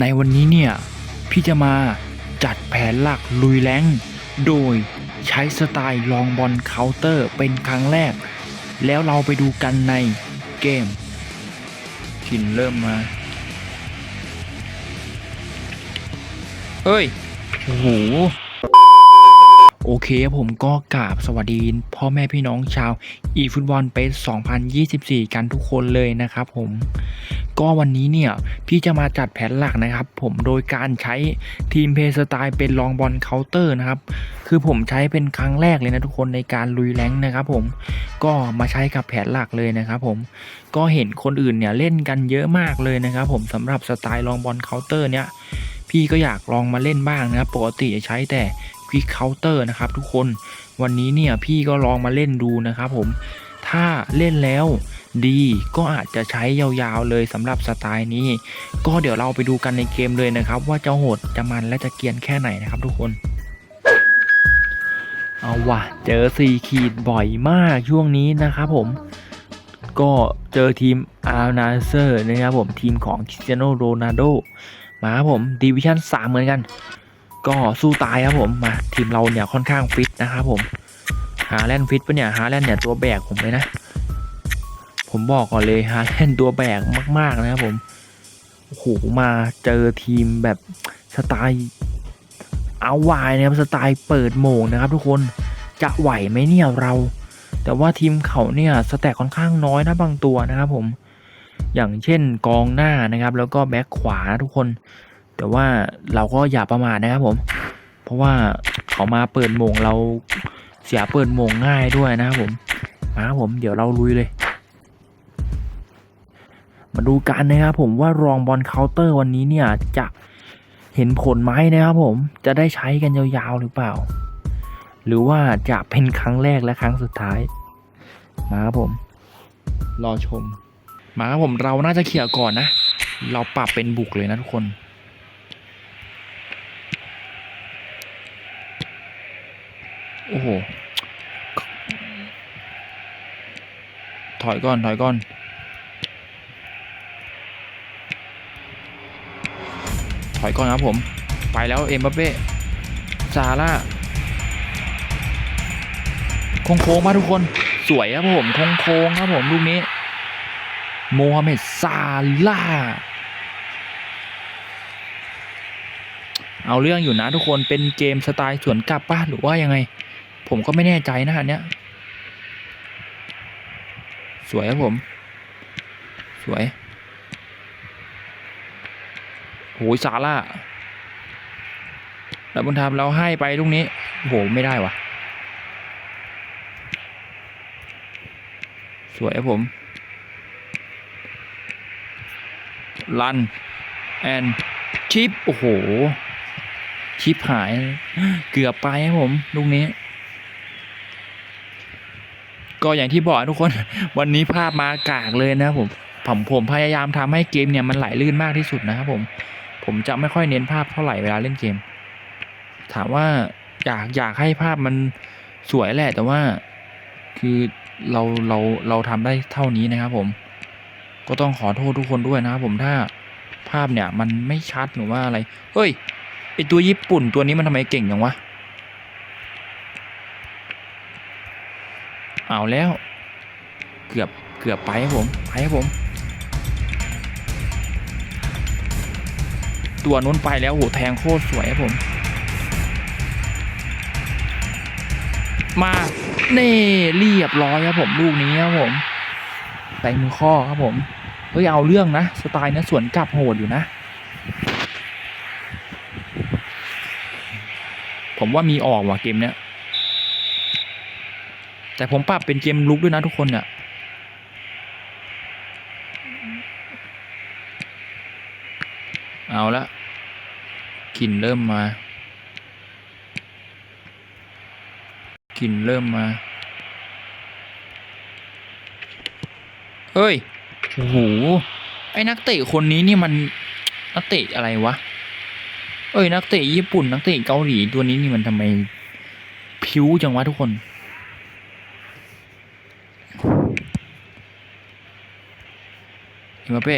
ในวันนี้เนี่ย พี่จะมาจัดแผนหลักลุยแรงโดยใช้สไตล์ลองบอลเคาน์เตอร์เป็นครั้งแรก แล้วเราไปดูกันในเกมชินเริ่มมา เฮ้ย โอ้โห โอเคครับผมก็กราบสวัสดีพ่อแม่พี่น้องชาวอีฟุตบอลเปส2024 กันทุกคนเลยนะครับผม ก็วันนี้เนี่ย พี่จะมาจัดแผนหลักนะครับผมโดยการใช้ทีมเพย์สไตล์เป็นลองบอลเคาน์เตอร์นะครับ คือผมใช้เป็นครั้งแรกเลยนะทุกคนในการลุยแรงนะครับผมก็มาใช้กับแผนหลักเลยนะครับผมก็เห็นคนอื่นเนี่ยเล่นกันเยอะมากเลยนะครับผมสำหรับสไตล์ลองบอลเคาน์เตอร์เนี่ยพี่ก็อยากลองมาเล่นบ้างนะครับ ปกติจะใช้แต่ ควิกเคาน์เตอร์นะครับทุกคนวันนี้เนี่ยพี่ก็ลองมาเล่นดูนะครับผมถ้าเล่นแล้วดีก็อาจจะใช้ยาวๆเลยสำหรับสไตล์นี้ ก็เดี๋ยวเราไปดูกันในเกมเลยนะครับ ว่าจะโหดจะมันและจะเกียนแค่ไหนนะครับทุกคนเอาว่ะเจอสี่ขีดบ่อยมากช่วงนี้นะครับผมก็เจอทีมอาร์นาเซอร์นะครับผมทีมของคริสเตียโนโรนัลโดมาครับผมดิวิชั่น3เหมือนกัน ก็สู้ตายครับผมมาทีมเราเนี่ยค่อนข้างฟิตนะครับผมฮาแลนฟิตปะเนี่ยฮาแลนเนี่ยตัวแบกผมเลยนะ ผมบอกก่อนเลยฮาแลนตัวแบกมาก ๆ นะครับผมโอ้โหมาเจอทีมแบบสไตล์เอาวายนะครับสไตล์เปิดโมงนะครับ ทุกคนจะไหวไหมเนี่ยเรา แต่ว่าทีมเขาเนี่ยสแต็กค่อนข้างน้อยนะบางตัวนะครับผมอย่างเช่นกองหน้านะครับ แล้วก็แบ็คขวานะทุกคน แต่ว่าเราก็อย่าประมาทนะครับผม เพราะว่าเขามาเปิดโมงเราเสียเปิดโมงง่ายด้วยนะครับผมมาครับผมเดี๋ยวเราลุยเลย มาดูกันนะครับผมว่ารองบอลเคาน์เตอร์วันนี้เนี่ยจะเห็นผลไหมนะครับผมจะได้ใช้กันยาวๆหรือเปล่า หรือว่าจะเป็นครั้งแรกและครั้งสุดท้าย มาครับผม รอชม มาครับผมเราน่าจะเขี่ยก่อนนะ เราปรับเป็นบุกเลยนะทุกคน โอ้โห ถอยก่อน ถอยก่อน ถอยก่อนครับผม ไปแล้วเอ็มบัปเป้ซาร่าโค้งๆมาทุกคน สวยครับผมโค้งๆครับผมลูกนี้ โมฮัมเหม็ดซาร่าเอาเรื่องอยู่นะทุกคนเป็นเกมสไตล์สวนกลับป้าหรือว่ายังไง ผมก็ไม่แน่ใจนะอันเนี้ย สวยครับผม สวยโหยซาร่าแล้วบุญธรรมเราให้ไปลูกนี้โหไม่ได้วะสวยครับผม ลัน แอนชิป โอ้โห ชิปหาย เกือบไปครับผม ลูกนี้ ก็อย่างที่บอกทุกคน วันนี้ภาพมากากเลยนะผมผมผมพยายามทำให้เกมเนี่ยมันไหลลื่นมากที่สุดนะครับผม ผมจะไม่ค่อยเน้นภาพเท่าไหร่เวลาเล่นเกม ถามว่าอยากอยากให้ภาพมันสวยแหละ แต่ว่าคือเราเราเราทำได้เท่านี้นะครับผม ก็ต้องขอโทษทุกคนด้วยนะครับผมถ้าภาพเนี่ยมันไม่ชัดหรือว่าอะไร เฮ้ยไอตัวญี่ปุ่นตัวนี้มันทำไมเก่งอย่างวะ เอาแล้ว เกือบเกือบไปครับผมไปครับผม ตัวนู้นไปแล้วโหแทงโคตรสวยครับผม มาเน่เรียบร้อยครับผมลูกนี้ครับผมใส่มือข้อครับผมเฮ้ยเอาเรื่องนะสไตล์นี้ยสวนกลับโหดอยู่นะ ผมว่ามีออกว่ะเกมเนี้ย แต่ผมปรับเป็นเกมลุกด้วยนะทุกคนเนี่ยเอาละกลิ่นเริ่มมากลิ่นเริ่มมาเฮ้ยโอ้โหไอ้นักเตะคนนี้นี่มันนักเตะอะไรวะ เอ้ยนักเตะญี่ปุ่นนักเตะเกาหลีตัวนี้นี่มันทำไมผิวจังวะทุกคน เอ็มเป้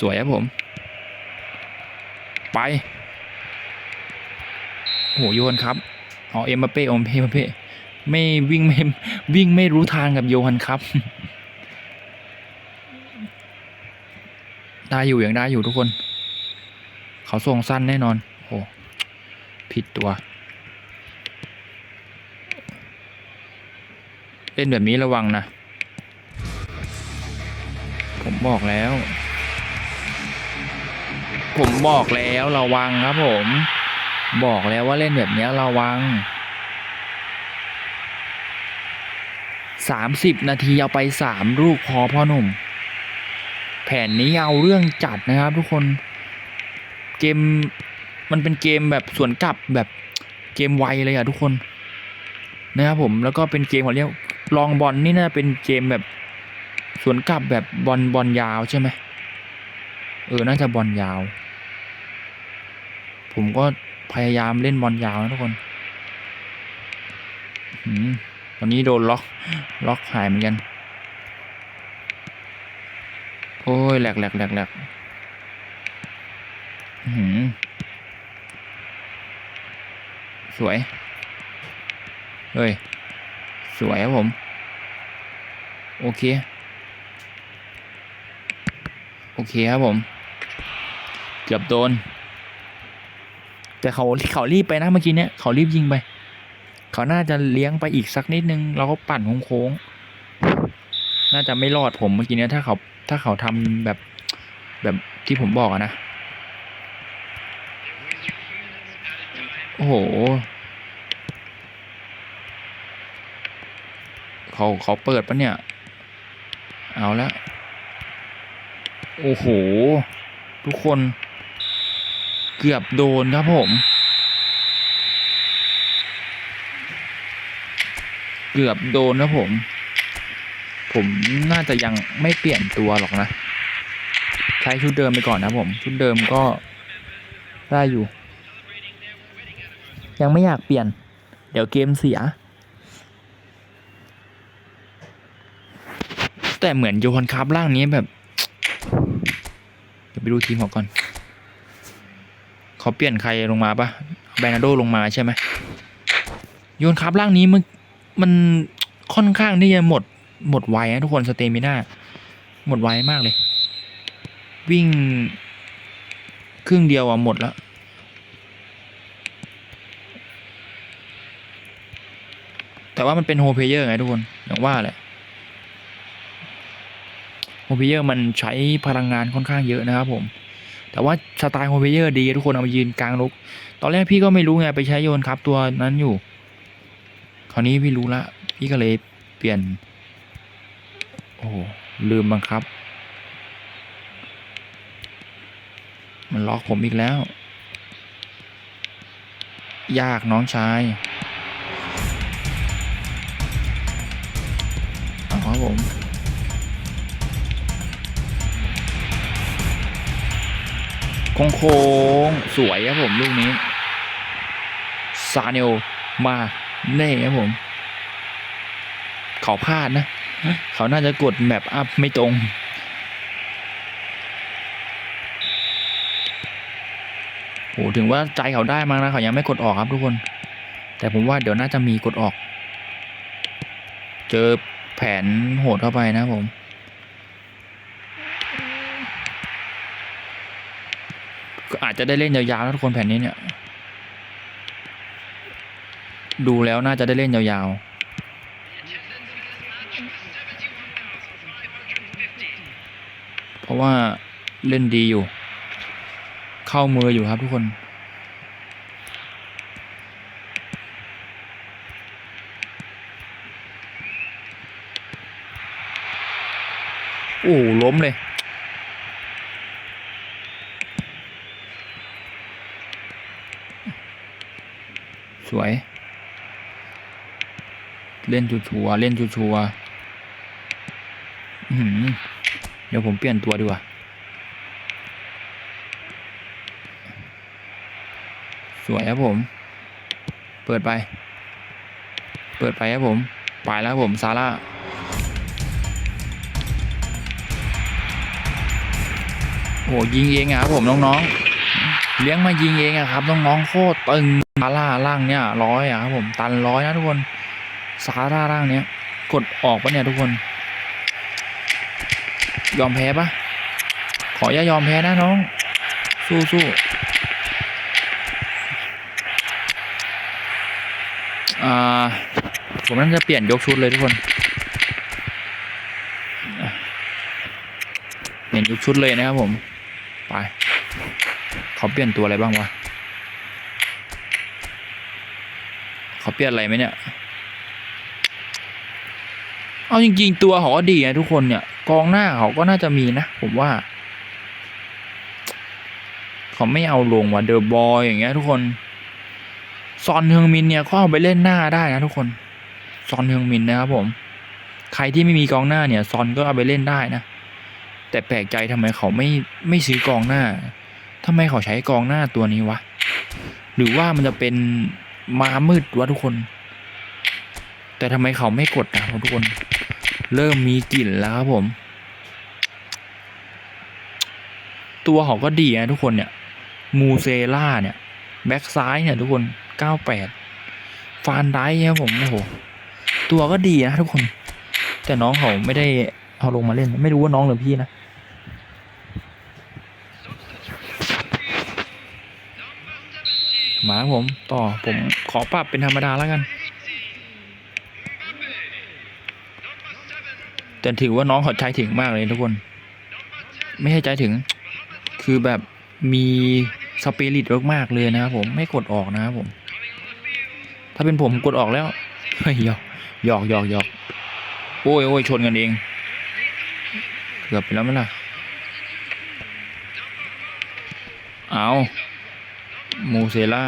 สวยครับผม ไปโหโยนครับอ๋อเอ็มบัปเป้เอ็มบัปเป้ไม่วิ่งไม่วิ่งไม่รู้ทางกับโยฮันครับ ได้อยู่อยังได้อยู่ทุกคน เขาส่งสั้นแน่นอนโอ้ผิดตัว เล่นแบบนี้ระวังนะ บอกแล้ว ผมบอกแล้วระวังครับผม บอกแล้วว่าเล่นแบบนี้ระวังสามสิบนาทีเอาไปสามลูกพอพ่อหนุ่ม แผนนี้เอาเรื่องจัดนะครับทุกคน เกมมันเป็นเกมแบบสวนกลับแบบเกมไวเลยอะทุกคนนะครับผมแล้วก็เป็นเกมเขาเรียกลองบอลนี่น่าเป็นเกมแบบ สวนกลับแบบบอลบอลยาวใช่ไหมเออ น่าจะบอลยาว ผมก็พยายามเล่นบอลยาวนะทุกคนอืมตอนนี้โดนล็อก ล็อกหายเหมือนกัน โอ้ยแหลกแหลกแหลกแหลกหือสวย เฮ้ย สวยครับผม โอเค อเคครับผม เกือบโดน แต่เขาเขารีบไปนะเมื่อกี้เนี้ยเขารีบยิงไป เขาน่าจะเลี้ยงไปอีกสักนิดนึงเราก็ปั่นโค้งๆน่าจะไม่รอดผมเมื่อกี้เนี้ยถ้าเขาถ้าเขาทำแบบแบบที่ผมบอกนะ โอ้โหเขาเขาเปิดปะเนี่ย เอาละ โอ้โห ทุกคนเกือบโดนครับผม เกือบโดนครับผม ผมน่าจะยังไม่เปลี่ยนตัวหรอกนะ ใช้ชุดเดิมไปก่อนนะผม ชุดเดิมก็ได้อยู่ ยังไม่อยากเปลี่ยน เดี๋ยวเกมเสีย แต่เหมือนโยฮันคาร์บร่างนี้แบบ เดี๋ยวไปดูทีมเขาก่อนเขาเปลี่ยนใครลงมาปะแบนาโดลงมาใช่ไหมโยนคร์บร่างนี้มันมันค่อนข้างที่จะหมดหมดไวนะทุกคนสเตมิน่าหมดไวมากเลย วิ่ง ครึ่งเดียวอะหมดแล้วแต่ว่ามันเป็นโฮเพเยอร์ไงทุกคนอย่างว่าแหละ โฮเพเยอร์มันใช้พลังงานค่อนข้างเยอะนะครับผม แต่ว่าสไตล์โฮเพเยอร์ดีทุกคนเอามายืนกลางลุก ตอนแรกพี่ก็ไม่รู้ไงไปใช้โยนครับตัวนั้นอยู่ คราวนี้พี่รู้ละ พี่ก็เลยเปลี่ยน โอ้ลืมบังคับ มันล็อกผมอีกแล้ว ยากน้องชายเอาครับผม โค้งๆสวยครับผมลูกนี้ซาเนลมาเน่ครับผม เขาพลาดนะ เขาน่าจะกดแมปอัพไม่ตรงโหถึงว่าใจเขาได้มั้งนะ เขายังไม่กดออกครับทุกคน แต่ผมว่าเดี๋ยวน่าจะมีกดออก เจอแผนโหดเข้าไปนะผม ก็อาจจะได้เล่นยาวๆนะทุกคนแผ่นนี้เนี่ย ดูแล้วน่าจะได้เล่นยาวๆเพราะว่าเล่นดีอยู่ เข้ามืออยู่ครับทุกคน โอ้โหล้มเลย สวย เล่นชัวร์เล่นชัวร์เดี๋ยวผมเปลี่ยนตัวดีกว่าสวยครับผม เปิดไป เปิดไปครับผม ไปแล้วผมซาร่าโอ้ยิงเองอะครับผมน้องๆ เลี้ยงมายิงเองอะครับน้องๆโคตรตึงาร่าล่างเนี่ยร้อยอะครับผมตันร้อยนะทุกคนซาร่าล่างเนี้ย กดออกปะเนี่ยทุกคน ยอมแพ้ปะขออย่ายอมแพ้นะน้อง สู้สู้อ่าผมน่าจะเปลี่ยนยกชุดเลยทุกคน เปลี่ยนยกชุดเลยนะครับผม ไป เขาเปลี่ยนตัวอะไรบ้างวะ เขาเปลี่ยนอะไรไหมเนี่ย เอาจริงๆตัวเขาก็ดีนะทุกคนเนี่ยกองหน้าเขาก็น่าจะมีนะ ผมว่า เขาไม่เอาลงว่ะเดอะบอยอย่างเงี้ย ทุกคน ซอนเฮืองมินเนี่ยก็เอาไปเล่นหน้าได้นะทุกคน ซอนเฮืองมินนะครับผม ใครที่ไม่มีกองหน้าเนี่ย ซอนก็เอาไปเล่นได้นะแต่แปลกใจทำไมเขาไม่ไม่ซื้อกองหน้าทำไมเขาใช้กองหน้าตัวนี้วะ หรือว่ามันจะเป็น มามืดวะทุกคน แต่ทำไมเขาไม่กดนะครับทุกคน เริ่มมีกลิ่นแล้วครับผม ตัวเขาก็ดีนะทุกคนเนี่ย มูเซล่าเนี่ย แบ็กซ้ายเนี่ยทุกคน98ฟานได้ครับผมโอ้โหตัวก็ดีนะทุกคน แต่น้องเขาไม่ได้เอาลงมาเล่น ไม่รู้ว่าน้องหรือพี่นะ มาครับผมต่อผมขอปรับเป็นธรรมดาแล้วกัน แต่ถือว่าน้องเขาใจถึงมากเลยทุกคน ไม่ให้ใจถึง คือแบบมีสปิริตมากๆเลยนะครับผมไม่กดออกนะครับผม ถ้าเป็นผมกดออกแล้วเฮ้ยหยอกหยอกหยอกหยอกโอ้ยโอ้ยชนกันเองเกือบไปแล้วไหมล่ะเอา มูเซล่า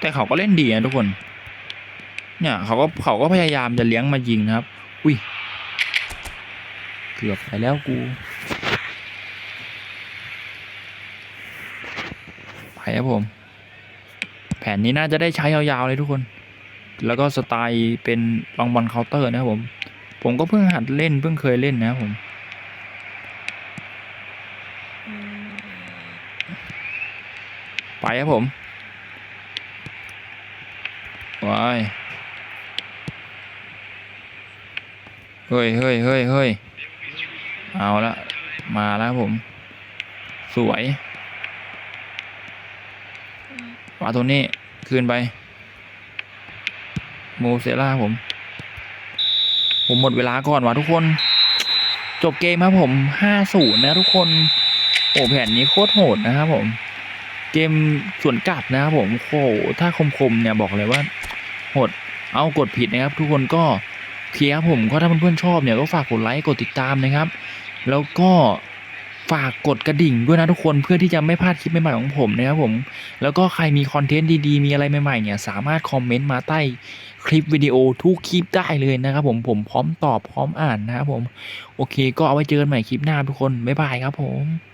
แต่เขาก็เล่นดีนะทุกคน เนี่ยเขาก็เขาก็พยายามจะเลี้ยงมายิงนะครับ อุ้ย เกือบไปแล้วกู ไปครับผม แผนนี้น่าจะได้ใช้ยาวๆเลยทุกคน แล้วก็สไตล์เป็นลองบอลเคาน์เตอร์นะครับผม ผมก็เพิ่งหัดเล่นเพิ่งเคยเล่นนะครับผมไปครับผมว้ายเฮ้ยเฮ้ยเฮ้ยเฮ้ยเอาละมาแล้วครับผม สวยวาตัวนี้ คืนไป โมเซล่าผม ผมหมดเวลาก่อนว่ะทุกคน จบเกมครับผม5-0นะทุกคน โอ้แผ่นนี้โคตรโหดนะครับผม เกมส่วนกลับนะครับผมโอ้โหถ้าคมๆเนี่ยบอกเลยว่าโหดเอากดผิดนะครับ ทุกคนก็เคลียร์ผมก็ถ้าเพื่อนๆชอบเนี่ยก็ฝากกดไลค์กดติดตามนะครับ แล้วก็ฝากกดกระดิ่งด้วยนะทุกคนเพื่อที่จะไม่พลาดคลิปใหม่ๆของผมนะครับผม แล้วก็ใครมีคอนเทนต์ดีๆ มีอะไรใหม่ๆเนี่ยสามารถคอมเมนต์มาใต้ คลิปวิดีโอทุกคลิปได้เลยนะครับผมผมพร้อมตอบพร้อมอ่านนะครับผม โอเค ก็เอาไว้เจอกันใหม่คลิปหน้าทุกคน บ๊ายบายครับผม